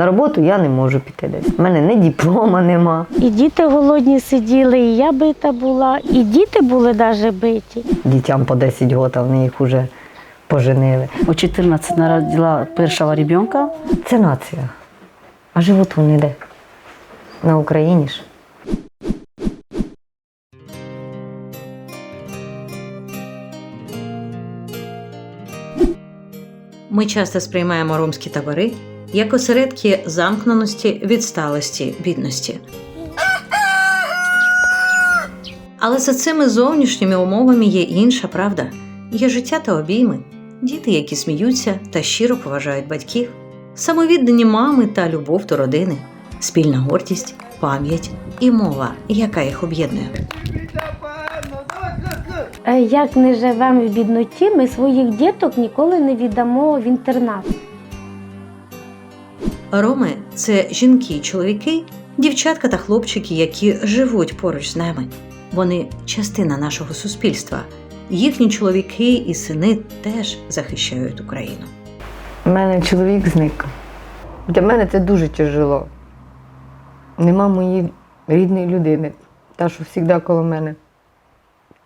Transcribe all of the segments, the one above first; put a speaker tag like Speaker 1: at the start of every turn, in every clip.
Speaker 1: На роботу я не можу піти десь. У мене ні диплома нема.
Speaker 2: І діти голодні сиділи, і я бита була, і діти були навіть биті.
Speaker 1: Дітям по 10 років, а вони їх вже поженили.
Speaker 3: У 14 народила першого ребенка.
Speaker 1: Це нація. А живуть вони де? На Україні ж.
Speaker 4: Ми часто сприймаємо ромські табори як осередки замкненості, відсталості, бідності. Але за цими зовнішніми умовами є інша правда. Є життя та обійми, діти, які сміються та щиро поважають батьків, самовіддані мами та любов до родини, спільна гордість, пам'ять і мова, яка їх об'єднує.
Speaker 2: Е, Як не живемо в бідноті, ми своїх діток ніколи не віддамо в інтернат.
Speaker 4: Роми це жінки і чоловіки, дівчатка та хлопчики, які живуть поруч з нами. Вони частина нашого суспільства. Їхні чоловіки і сини теж захищають Україну.
Speaker 1: У мене чоловік зник. Для мене це дуже тяжело. Нема моєї рідної людини, та, що завжди коло мене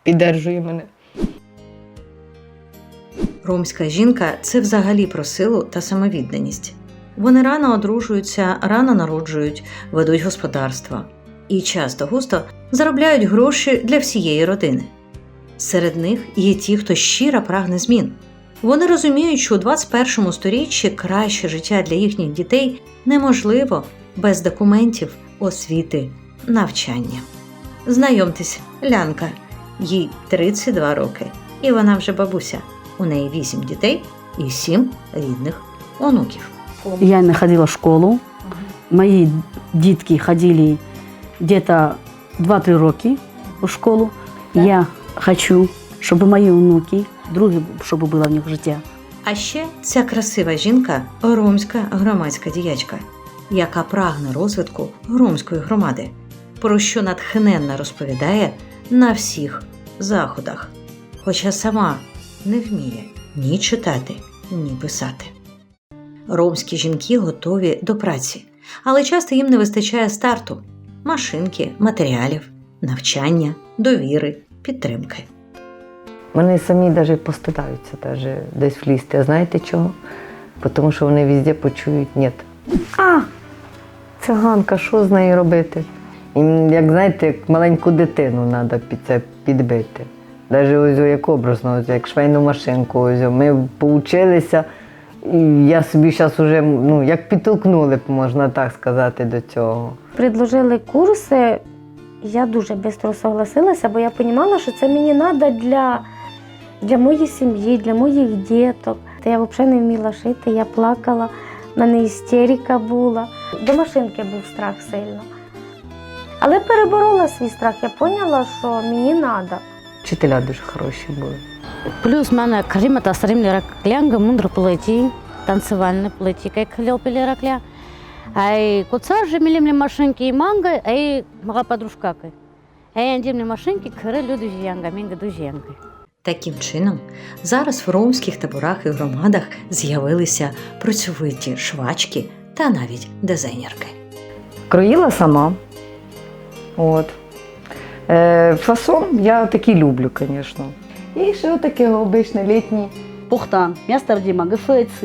Speaker 1: піддержує мене.
Speaker 4: Ромська жінка це взагалі про силу та самовідданість. Вони рано одружуються, рано народжують, ведуть господарство і часто густо заробляють гроші для всієї родини. Серед них є ті, хто щиро прагне змін. Вони розуміють, що у 21 сторіччі краще життя для їхніх дітей неможливо без документів, освіти, навчання. Знайомтесь, Лянка, їй 32 роки, і вона вже бабуся. У неї 8 дітей і 7 рідних онуків.
Speaker 3: Я не ходила в школу. Мої дітки ходили где-то 2-3 роки у школу. Я хочу, щоб мої онуки, друге, щоб було в них життя.
Speaker 4: А ще ця красива жінка ромська громадська діячка, яка прагне розвитку громської громади, про що натхненно розповідає на всіх заходах, хоча сама не вміє ні читати, ні писати. Ромські жінки готові до праці, але часто їм не вистачає старту, машинки, матеріалів, навчання, довіри, підтримки.
Speaker 1: Вони самі навіть постидаються даже десь влізти. А знаєте чого? Тому що вони везде почують ні. А, циганка, що з нею робити? Їм, як знаєте, як маленьку дитину треба під це підбити. Навіть ось як образно, ось як швейну машинку. Ось ми поучилися, і я собі зараз вже ну, як підтолкнули, можна так сказати, до цього.
Speaker 2: Предложили курси, я дуже швидко согласилася, бо я розуміла, що це мені треба для, для моєї сім'ї, для моїх діток. Та я взагалі не вміла шити, я плакала, в мене істерика була. До машинки був страх сильно. Але переборола свій страх, я поняла, що мені треба.
Speaker 1: Вчителя дуже хороші були.
Speaker 3: Плюс мене крім та срімлі раклянга, мундр плеті, танцювальні плеті, як хліл пілі ракля. Ай, куца же мілі машинки і манга, ай, мага подружкаки. Ай, андімлі машинки, кири люди жіянга, мінга до дужіянга.
Speaker 4: Таким чином, зараз в ромських таборах і громадах з'явилися працьовиті швачки та навіть дизайнерки.
Speaker 1: Кроїла сама. От. Е, фасон я такий люблю, звісно. І ще отаке обичне літнє.
Speaker 3: Пухтан, містер Діма, ГФЦ,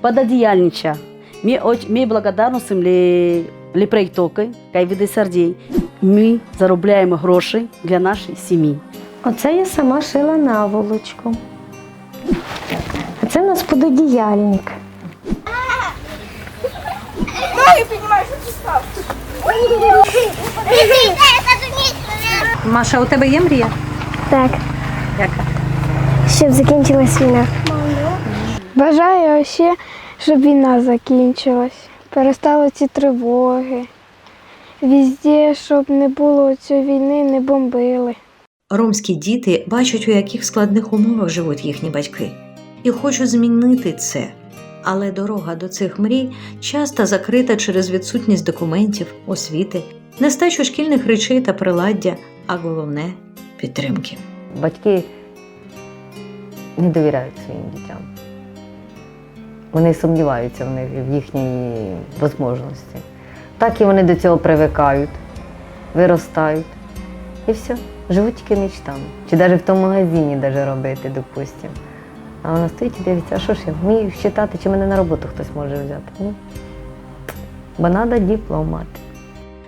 Speaker 3: пододіяльнича. Ми, ми благодарності лі, лі проєктоки, кай види сардій. Ми заробляємо гроші для нашої сім'ї.
Speaker 2: Оце я сама шила наволочку. А це у нас пододіяльник.
Speaker 4: Маша, у тебе є мрія?
Speaker 5: Так? Щоб закінчилась війна. Бажаю ще, щоб війна закінчилась. Перестали ці тривоги. Візде, щоб не було цієї війни, не бомбили.
Speaker 4: Ромські діти бачать, у яких складних умовах живуть їхні батьки, і хочуть змінити це. Але дорога до цих мрій часто закрита через відсутність документів, освіти, нестачу шкільних речей та приладдя, а головне підтримки.
Speaker 1: Батьки не довіряють своїм дітям. Вони сумніваються в них в їхній можливості. Так і вони до цього привикають, виростають. І все, живуть тільки мечтами. Чи навіть в тому магазині даже робити, допустимо. А вона стоїть і дивиться, а що ж я вмію читати, чи мене на роботу хтось може взяти? Ні. Бо треба диплом мати.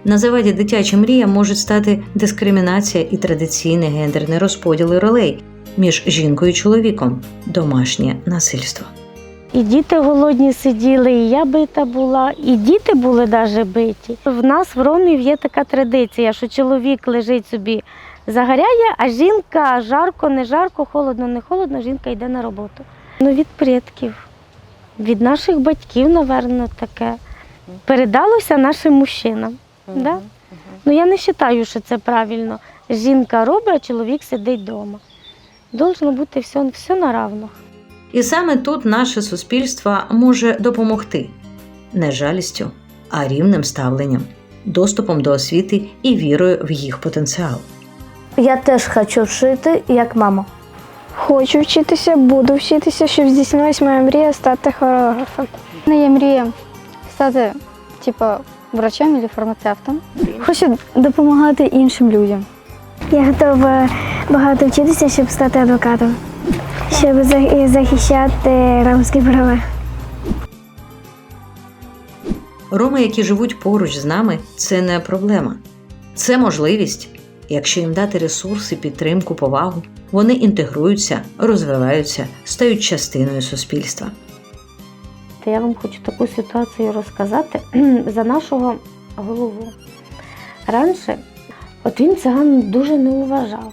Speaker 4: На заваді дитячим мріям можуть стати дискримінація і традиційний гендерний розподіл ролей між жінкою і чоловіком, домашнє насильство.
Speaker 2: І діти голодні сиділи, і я бита була, і діти були навіть биті. В нас в Ромів є така традиція, що чоловік лежить собі, загоряє, а жінка жарко, не жарко, холодно, не холодно, жінка йде на роботу. Ну, від предків, від наших батьків, напевно, таке. Передалося нашим мужчинам. Да? Ну я не вважаю, що це правильно. Жінка робить, а чоловік сидить вдома. Должно бути все, все на равних.
Speaker 4: І саме тут наше суспільство може допомогти не жалістю, а рівним ставленням, доступом до освіти і вірою в їх потенціал.
Speaker 6: Я теж хочу вшити, як мама.
Speaker 5: Хочу вчитися, буду вчитися, щоб здійснилась моя мрія стати хореографом.
Speaker 7: Є мрія стати, типу, врачом або фармацевтом. Хочу допомагати іншим людям.
Speaker 5: Я готова багато вчитися, щоб стати адвокатом, щоб захищати ромські права.
Speaker 4: Роми, які живуть поруч з нами, це не проблема. Це можливість. Якщо їм дати ресурси, підтримку, повагу, вони інтегруються, розвиваються, стають частиною суспільства.
Speaker 2: Та я вам хочу таку ситуацію розказати за нашого голову. Раніше, от він циган дуже не уважав.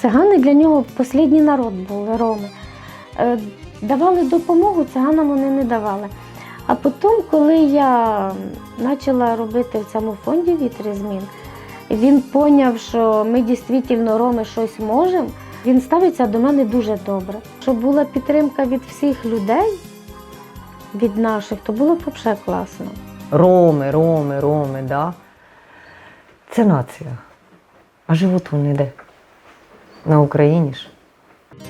Speaker 2: Цигани для нього останній народ були роми. Е, Давали допомогу, циганам вони не давали. А потім, коли я почала робити в цьому фонді вітри змін, він поняв, що ми дійсно роми щось можемо. Він ставиться до мене дуже добре. Щоб була підтримка від всіх людей, від наших, то було б взагалі класно.
Speaker 1: Роми, роми, роми, да? Це нація. А живуть вони де? На Україні ж.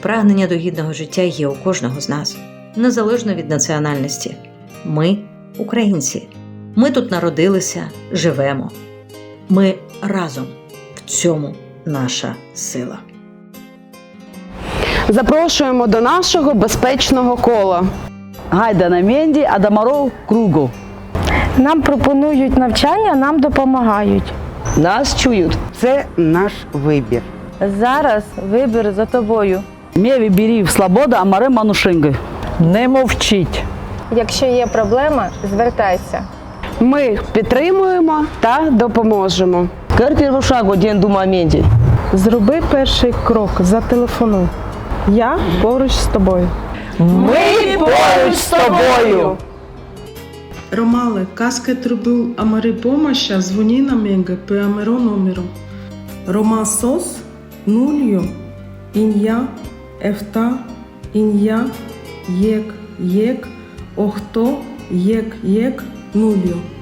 Speaker 4: Прагнення до гідного життя є у кожного з нас, незалежно від національності. Ми українці. Ми тут народилися, живемо. Ми разом. В цьому наша сила.
Speaker 8: Запрошуємо до нашого безпечного кола.
Speaker 9: Гайда на Менді, а Дамаров кругу.
Speaker 2: Нам пропонують навчання, нам допомагають.
Speaker 9: Нас чують.
Speaker 8: Це наш вибір.
Speaker 10: Зараз вибір за тобою.
Speaker 9: Мєві бірів свобода, а маре манушинги.
Speaker 10: Не мовчіть. Якщо є проблема, звертайся.
Speaker 8: Ми підтримуємо та допоможемо.
Speaker 9: Кер шагу день дума Менді.
Speaker 10: Зроби перший крок, зателефонуй. Я поруч з тобою.
Speaker 9: Ми поруч з тобою.
Speaker 11: Ромале, casque trebuie amare pomoșa zvonina mega pe amero numero. Roma sos, nulio, inia, efta, inia, yek, yek, ohto, yek, yek, nulio.